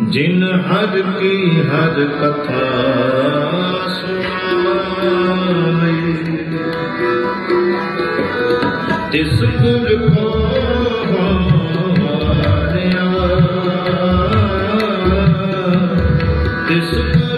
ਜਿਨ ਹਰ ਕੀ ਹਰ ਕਥਾ ਸੁਣਾਵੇ ਤਿਸ ਗੁਰ ਪਾਰਿਆ ਤਿਸ ਗੁਰ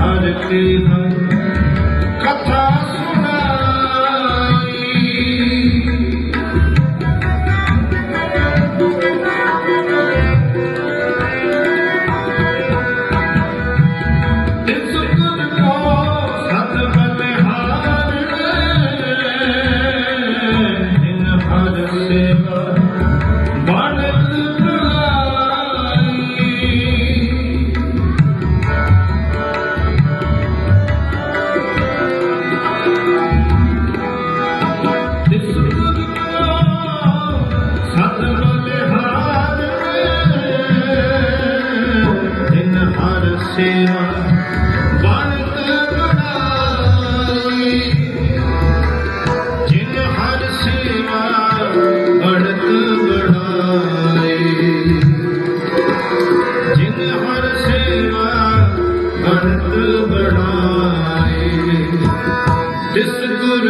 ਹਰ ਕੇ ਹਾਂ ਵਸਿਆ ਹਰ ਸੇਵਾ ਬਣਤ ਬਣਾਈ ਜਿਨ ਹਰ ਸੇਵਾ ਬਣਤ ਬਣਾਈ ਜਿਸ ਗੁਰ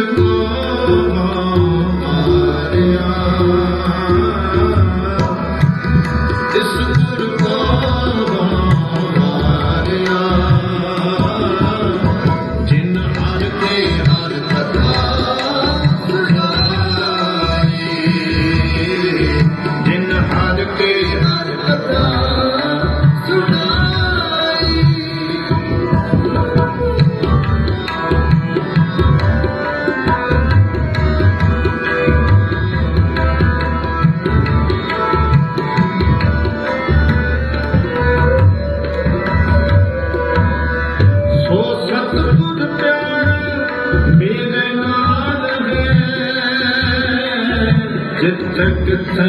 ਜਿੱਥੇ ਕਿੱਥੇ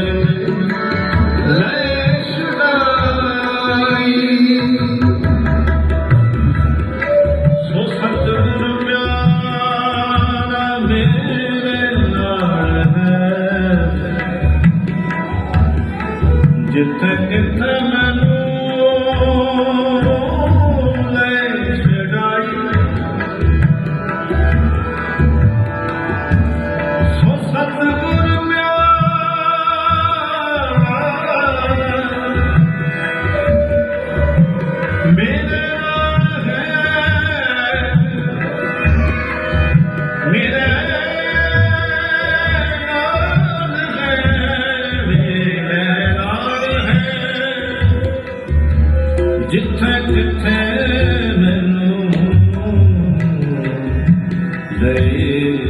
ਲੈ ਸ਼ੁਦਾਈ ਜਿੱਥੇ ਕਿੱਥੇ ਜਿੱਥੇ ਮੈਨੂੰ ਲੈ